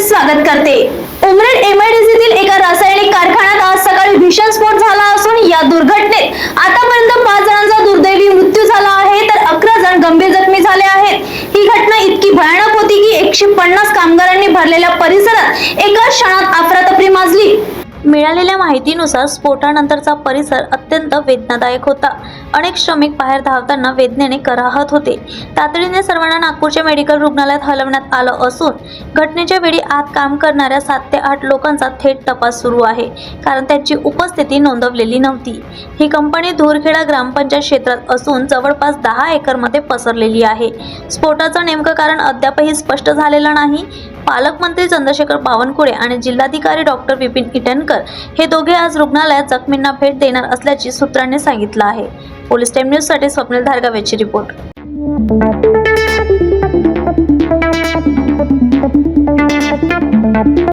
स्वागत करते. उमरेड एमआयडीसीतील एका रासायनिक कारखान्यात आज सकाळी भीषण स्फोट झाला असून या दुर्घटनेत आतापर्यंत पाच जणांचा दुर्दैवी मृत्यू झाला आहे तर अकरा जण गंभीर जखमी झाले आहेत. ही घटना इतकी भयानक होती की एकशे पन्नास कामगारांनी भरलेल्या परिसरात एका क्षणात मिळालेल्या माहितीनुसार स्फोटानंतरचा परिसर अत्यंत वेदनादायक होता. अनेक श्रमिक बाहेर धावताना वेदनेने कराहत होते. तातडीने सर्वांना नागपूरच्या मेडिकल रुग्णालयात हलवण्यात आलं असून घटनेच्या वेळी आत काम करणाऱ्या सात ते आठ लोकांचा थेट तपास सुरू आहे कारण त्यांची उपस्थिती नोंदवलेली नव्हती. ही कंपनी धुरखेडा ग्रामपंचायत क्षेत्रात असून जवळपास दहा एकरमध्ये पसरलेली आहे. स्फोटाचं नेमकं कारण अद्यापही स्पष्ट झालेलं नाही. पालकमंत्री चंद्रशेखर बावनकुळे आणि जिल्हाधिकारी डॉक्टर विपिन इटनकर हे दोघे आज रुग्णालयात जखमींना भेट देणार असल्याची सूत्रांनी सांगितलं आहे. पोलीस टाइम न्यूजसाठी स्वप्नील धारगाव रिपोर्ट.